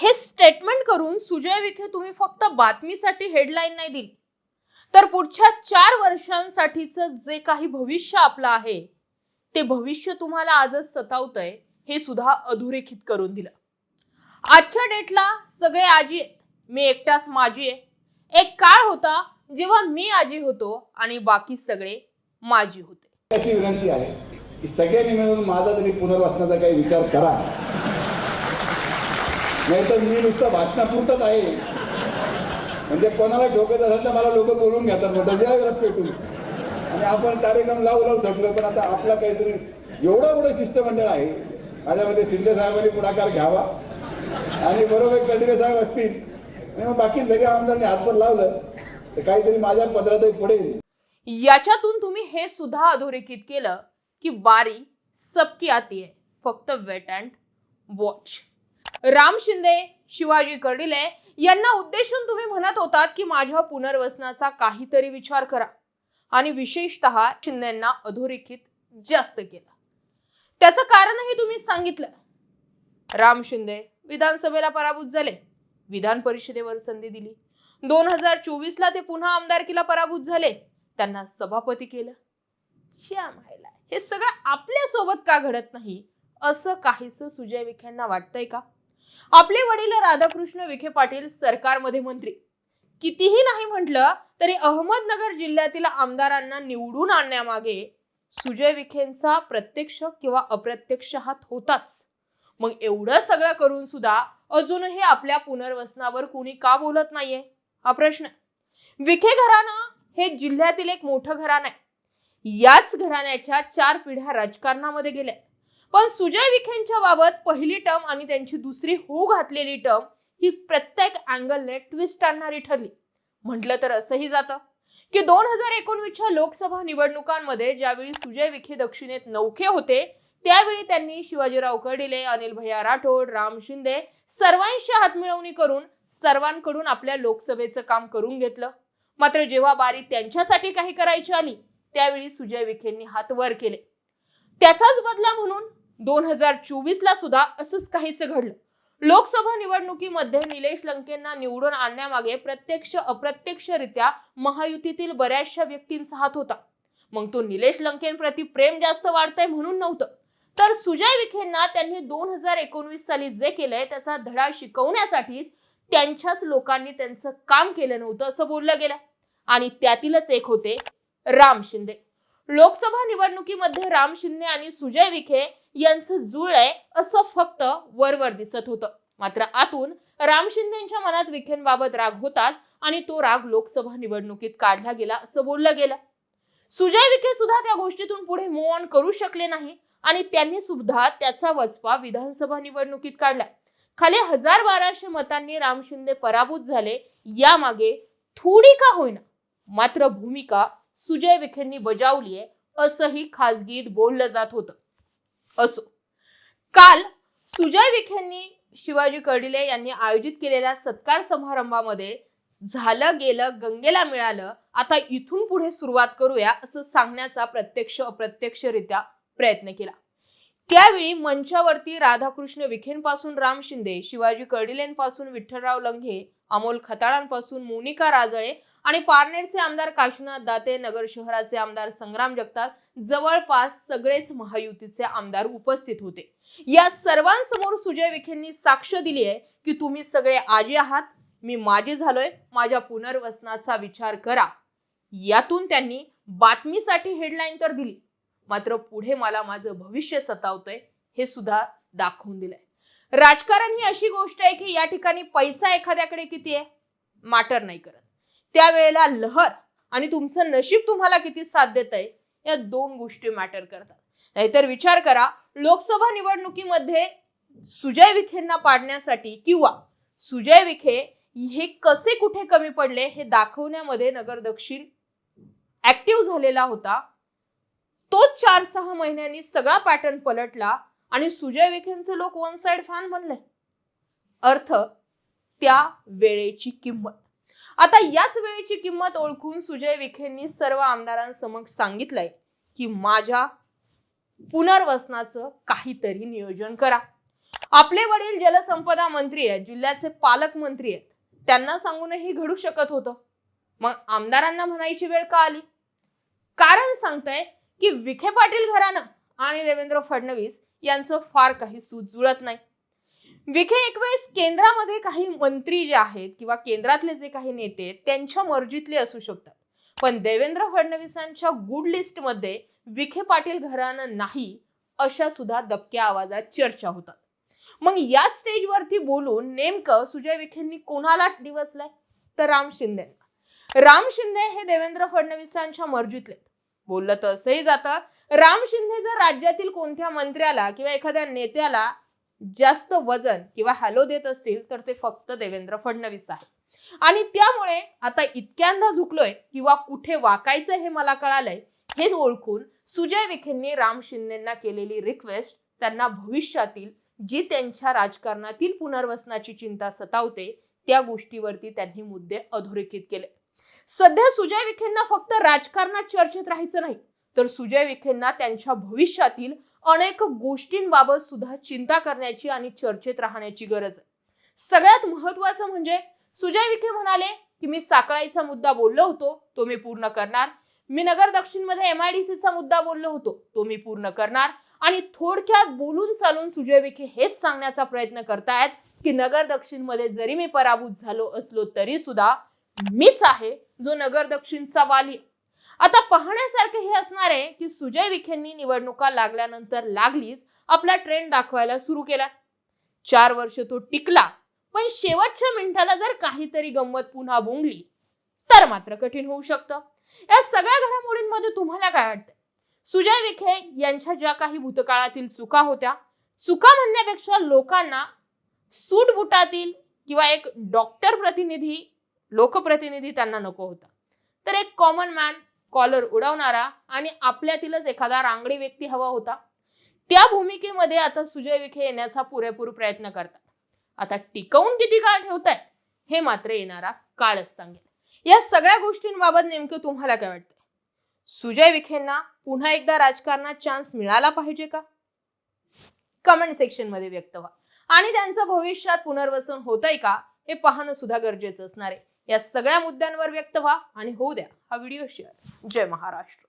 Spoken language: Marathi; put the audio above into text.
हे स्टेटमेंट करून सुजय विखे तुम्ही फक्त बातमीसाठी हेडलाईन नाही दिली. तर पुढच्या चार वर्षांसाठीचं जे काही भविष्य आपलं आहे ते भविष्य तुम्हाला आजच सतावतंय हे सुद्धा अधोरेखित करून दिलं. आजच्या डेटला सगळे आजी मी एकटाच माझी आहे. एक काळ होता जेव्हा मी आजी होतो आणि बाकी सगळे माझी होते. अशी विनंती आहे की सगळ्यांनी मिळून माझा तरी पुनर्वसनाचा काही विचार करा. नाही तर मी नुसतं भाषणापुरतंच आहे. म्हणजे कोणाला डोकत असेल तर मला लोक बोलून घेतात म्हणतात पेटून आणि आपण कार्यक्रम लावू लावू थकलो पण आता आपला काहीतरी एवढं मोठं शिष्टमंडळ आहे. माझ्यामध्ये शिंदे साहेबांनी पुढाकार घ्यावा. आणि बरोबर कडवे साहेब असतील. आणि मग बाकी सगळ्या आमदारांनी हातभर लावलं तर काहीतरी माझ्या पदरातही पडेल. याच्यातून तुम्ही हे सुद्धा अधोरेखित केलं की बारी सबकी आती आहे फक्त wait and watch Ram Shinde Shivaji Kardile यांना उद्देशून तुम्ही म्हणत होतात की माझ्या पुनर्वसनाचा काहीतरी विचार करा. आणि विशेषतः शिंदेना अधोरेखित जास्त केलं. त्याचं कारणही तुम्ही सांगितलं. राम शिंदे विधानसभेला पराभूत झाले. विधान परिषदेवर संधी दिली. दोन हजार चोवीस ला ते पुन्हा आमदारकीला पराभूत झाले. त्यांना सभापती केलं. श्याम हे सगळं आपल्यासोबत का घडत नाही? असं काहीस सुजय विखेंना वाटतंय का? आपले वडील राधाकृष्ण विखे पाटील सरकारमध्ये मंत्री. कितीही नाही म्हटलं तरी अहमदनगर जिल्ह्यातील आमदारांना निवडून आणण्यामागे सुजय विखेंचा प्रत्यक्ष किंवा अप्रत्यक्ष हात होताच. मग एवढं सगळं करून सुद्धा अजूनही आपल्या पुनर्वसनावर कोणी का बोलत नाहीये? हा प्रश्न. विखे घराणं हे जिल्ह्यातील एक मोठं घराणं आहे. याच घराण्याच्या चार पिढ्या राजकारणामध्ये गेल्या पण सुजय विखेंच्या बाबत पहिली टर्म आणि त्यांची दुसरी हो घातलेली टर्म ही प्रत्येक अँगलने ट्विस्ट आणणारी ठरली. म्हटलं तर असंही जातं. की दोन हजार एकोणवीसच्या लोकसभा निवडणुकांमध्ये ज्यावेळी सुजय विखे दक्षिणेत नौखे होते त्यावेळी त्यांनी शिवाजीराव कर्डिले अनिल भैया राठोड राम शिंदे सर्वांशी हातमिळवणी करून सर्वांकडून आपल्या लोकसभेचं काम करून घेतलं. मात्र जेव्हा बारी त्यांच्यासाठी काही करायची आली त्यावेळी सुजय विखेंनी हात वर केले. त्याचाच बदला म्हणून दोन हजार चोवीसला सुद्धा असंच काहीच घडलं. लोकसभा निवडणुकीमध्ये निलेश लंकेंना निवडून आणण्यामागे प्रत्यक्ष अप्रत्यक्षरित्या महायुतीतील बऱ्याचशा व्यक्तींचा हात होता. मग तो निलेश लंकेंप्रती प्रेम जास्त वाढतंय म्हणून नव्हतं. तर सुजय विखेंना त्यांनी दोन हजार एकोणवीस साली जे केलंय त्याचा धडा शिकवण्यासाठीच त्यांच्याच लोकांनी त्यांचं काम केलं नव्हतं असं बोललं गेलं. आणि त्यातीलच एक होते राम शिंदे. लोकसभा निवडणुकीमध्ये राम शिंदे आणि सुजय विखे यांचं जुळलंय असं फक्त वरवर दिसत होतं. मात्र आतून राम शिंदेच्या मनात विखेंबाबत राग होताच आणि तो राग लोकसभा निवडणुकीत काढला गेला असं बोललं गेलं. सुजय विखे सुद्धा त्या गोष्टीतून पुढे मूव ऑन करू शकले नाही आणि त्यांनी सुद्धा त्याचा वचपा विधानसभा निवडणुकीत काढला. खाली हजार बाराशे मतांनी राम शिंदे पराभूत झाले यामागे थोडी का होईना मात्र भूमिका सुजय विखेंनी बजावली आहे असंही खासगीत बोललं जात होतं. असो. काल सुजय विखेंनी शिवाजी कर्डिले यांनी आयोजित केलेल्या सत्कार समारंभामध्ये झालं गेलं गंगेला मिळालं आता इथून पुढे सुरुवात करूया असं सांगण्याचा प्रत्यक्ष अप्रत्यक्षरित्या प्रयत्न केला. त्यावेळी मंचावरती राधाकृष्ण विखेंपासून राम शिंदे शिवाजी कर्डिलेंपासून विठ्ठलराव लंघे अमोल खताळांपासून मोनिका राजळे आणि पारनेरचे आमदार काशीनाथ दाते नगर शहराचे आमदार संग्राम जगताप जवळपास सगळेच महायुतीचे आमदार उपस्थित होते. या सर्वांसमोर सुजय विखेंनी साक्ष दिली आहे की तुम्ही सगळे आजी आहात मी माझी झालोय माझ्या पुनर्वसनाचा विचार करा. यातून त्यांनी बातमीसाठी हेडलाईन तर दिली मात्र पुढे मला माझं भविष्य सतावतंय हे सुद्धा दाखवून दिलंय. राजकारण ही अशी गोष्ट आहे की या ठिकाणी पैसा एखाद्याकडे किती आहे? मॅटर नाही करत. त्यावेळेला लहर आणि तुमचं नशीब तुम्हाला किती साथ देत आहे या दोन गोष्टी मॅटर करतात. नाहीतर विचार करा लोकसभा निवडणुकीमध्ये सुजय विखेंना पाडण्यासाठी किंवा सुजय विखे हे कसे कुठे कमी पडले हे दाखवण्यामध्ये नगर दक्षिण ऍक्टिव्ह झालेला होता. तोच चार सहा महिन्यांनी सगळा पॅटर्न पलटला आणि सुजय विखेंचे लोक वन साइड फॅन बनले. अर्थ त्या वेळेची किंमत. आता याच वेळेची किंमत ओळखून सुजय विखेंनी सर्व आमदारांसमक्ष सांगितलंय की माझ्या पुनर्वसनाचं काहीतरी नियोजन करा. आपले वडील जलसंपदा मंत्री आहेत जिल्ह्याचे पालकमंत्री आहेत त्यांना सांगूनही घडू शकत होतं. मग आमदारांना म्हणायची वेळ का आली? कारण सांगतंय की विखे पाटील घराणं आणि देवेंद्र फडणवीस यांचं फार काही सूत जुळत नाही. विखे एक वेळेस केंद्रामध्ये काही मंत्री जे आहेत किंवा केंद्रातले जे काही नेते आहेत त्यांच्या मर्जीतले असू शकतात. पण देवेंद्र फडणवीसांच्या गुड लिस्टमध्ये विखे पाटील घराणं नाही अशा सुद्धा दबक्या आवाजात चर्चा होतात. मग या स्टेजवरती बोलून नेमकं सुजय विखेंनी कोणाला दिवसलाय? तर राम शिंदे. राम शिंदे हे देवेंद्र फडणवीसांच्या मर्जीतले बोललं तर असंही जातं. राम शिंदे जर राज्यातील कोणत्या मंत्र्याला किंवा एखाद्या नेत्याला जास्त वजन किंवा हॅलो देत असतील तर ते फक्त देवेंद्र फडणवीस आहे आणि त्यामुळे आता इतक्यांदा झुकलोय किंवा कुठे वाकायचं हे मला कळालंय हेच ओळखून सुजय विखेंनी राम शिंदेना केलेली रिक्वेस्ट त्यांना भविष्यातील जी त्यांच्या राजकारणातील पुनर्वसनाची चिंता सतावते त्या गोष्टीवरती त्यांनी मुद्दे अधोरेखित केले. सध्या सुजय विखेंना फक्त राजकारणात चर्चेत राहायचं नाही तर सुजय विखेंना त्यांच्या भविष्यातील अनेक गोष्टींबाबत सुद्धा चिंता करण्याची आणि चर्चेत राहण्याची गरज आहे. सगळ्यात महत्वाचं म्हणजे सुजय विखे म्हणाले की मी साकळाईचा मुद्दा बोललो होतो तो मी पूर्ण करणार. मी नगर आय डी सीचा मुद्दा बोललो होतो तो मी पूर्ण करणार. आणि थोडक्यात बोलून चालून सुजय विखे हेच सांगण्याचा प्रयत्न करतायत की नगर दक्षिणमध्ये जरी मी पराभूत झालो असलो तरी सुद्धा मीच आहे जो नगर दक्षिणचा वाली आता पाहण्यासारखे हे असणार आहे की सुजय विखेंनी निवडणुका लागल्यानंतर लागलीच आपला ट्रेंड दाखवायला सुरू केला. चार वर्ष तो टिकला पण शेवटच्या मिनिटाला जर काहीतरी गंमत पुन्हा बोंगली तर मात्र कठीण होऊ शकतं. या सगळ्या घडामोडींमध्ये तुम्हाला काय वाटतं सुजय विखे यांच्या ज्या काही भूतकाळातील चुका होत्या चुका म्हणण्यापेक्षा लोकांना सूटबुटातील किंवा एक डॉक्टर प्रतिनिधी लोकप्रतिनिधी त्यांना नको होता. तर एक कॉमन मॅन कॉलर उडवणारा आणि आपल्यातीलच एखादा रांगडी व्यक्ती हवा होता. त्या भूमिकेमध्ये आता सुजय विखे येण्याचा पुरेपूर प्रयत्न करतात. आता टिकवून किती काळ ठेवतायत हे मात्र येणारा काळच सांगेल. या सगळ्या गोष्टींबाबत नेमकं तुम्हाला काय वाटतं सुजय विखेंना पुन्हा एकदा राजकारणात चान्स मिळाला पाहिजे का? कमेंट सेक्शनमध्ये व्यक्त व्हा. आणि त्यांचं भविष्यात पुनर्वसन होतंय का हे पाहणं सुद्धा गरजेचं असणार आहे. या सगळ्या मुद्द्यांवर व्यक्त व्हा आणि होऊ द्या. हा व्हिडिओ शेअर. जय महाराष्ट्र.